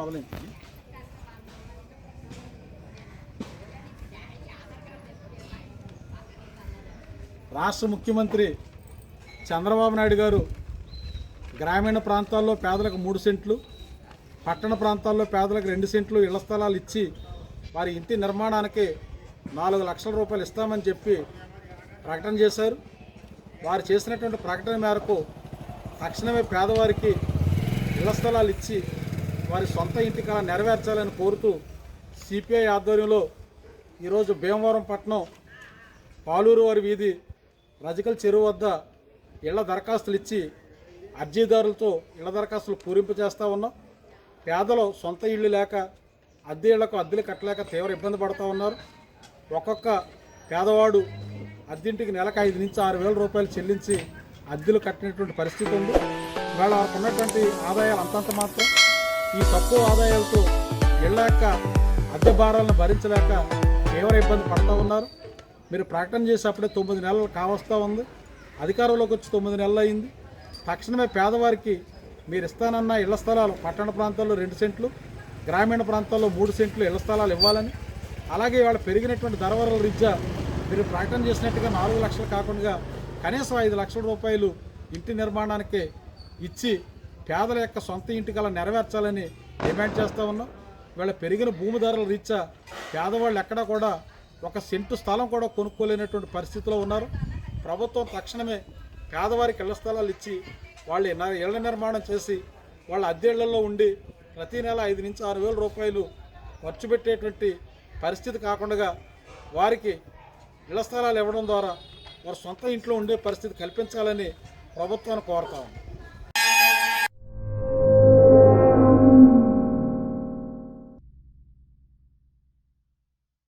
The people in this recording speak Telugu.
మొదలైంది. రాష్ట్ర ముఖ్యమంత్రి చంద్రబాబు నాయుడు గారు గ్రామీణ ప్రాంతాల్లో పేదలకు మూడు సెంట్లు పట్టణ ప్రాంతాల్లో పేదలకు రెండు సెంట్లు ఇళ్ళ స్థలాలు ఇచ్చి వారి ఇంటి నిర్మాణానికి నాలుగు లక్షల రూపాయలు ఇస్తామని చెప్పి ప్రకటన చేశారు. వారు చేసినటువంటి ప్రకటన మేరకు తక్షణమే పేదవారికి ఇళ్ళ స్థలాలు ఇచ్చి వారి సొంత ఇంటి కళ నెరవేర్చాలని కోరుతూ సిపిఐ ఆధ్వర్యంలో ఈరోజు భీమవరం పట్టణం పాలూరు వారి వీధి రజకల్ చెరువు వద్ద ఇళ్ళ దరఖాస్తులు ఇచ్చి అర్జీదారులతో ఇళ్ళ దరఖాస్తులు పూరింపు చేస్తూ ఉన్నాం. పేదలు సొంత ఇళ్ళు లేక అద్దె ఇళ్ళకు అద్దెలు కట్టలేక తీవ్ర ఇబ్బంది పడుతూ ఉన్నారు. ఒక్కొక్క పేదవాడు అద్దెంటికి నెలకు ఐదు నుంచి ఆరు వేల రూపాయలు చెల్లించి అద్దెలు కట్టినటువంటి పరిస్థితి ఉంది. ఇవాళ వారికి ఉన్నటువంటి ఆదాయాలు అంతంత మాత్రం ఈ తక్కువ ఆదాయాలతో ఇళ్ళ అద్దె భారాలను భరించలేక తీవ్ర ఇబ్బంది పడుతూ ఉన్నారు? మీరు ప్రకటన చేసి అప్పుడే తొమ్మిది నెలలు కావస్తూ ఉంది. అధికారంలోకి వచ్చి తొమ్మిది నెలలు అయింది. తక్షణమే పేదవారికి మీరు ఇస్తానన్న ఇళ్ళ స్థలాలు పట్టణ ప్రాంతాల్లో రెండు సెంట్లు గ్రామీణ ప్రాంతాల్లో మూడు సెంట్లు ఇళ్ళ స్థలాలు ఇవ్వాలని అలాగే ఇవాళ పెరిగినటువంటి ధరవరల రీత్యా మీరు ప్రకటన చేసినట్టుగా నాలుగు లక్షలు కాకుండా కనీసం ఐదు లక్షల రూపాయలు ఇంటి నిర్మాణానికి ఇచ్చి పేదల యొక్క సొంత ఇంటి కళ నెరవేర్చాలని డిమాండ్ చేస్తూ ఉన్నాం. వీళ్ళ పెరిగిన భూమి ధరల రీత్యా పేదవాళ్ళు ఎక్కడా కూడా ఒక సెంటు స్థలం కూడా కొనుక్కోలేనటువంటి పరిస్థితిలో ఉన్నారు. ప్రభుత్వం తక్షణమే పేదవారికి ఇళ్ళ స్థలాలు ఇచ్చి వాళ్ళు ఇళ్ళ నిర్మాణం చేసి వాళ్ళ అద్దెళ్ళలో ఉండి ప్రతి నెల ఐదు నుంచి ఆరు వేల రూపాయలు ఖర్చు పెట్టేటువంటి పరిస్థితి కాకుండా వారికి ఇళ్ళ స్థలాలు ఇవ్వడం ద్వారా వారు సొంత ఇంట్లో ఉండే పరిస్థితి కల్పించాలని ప్రభుత్వాన్ని కోరుతా ఉన్నాం.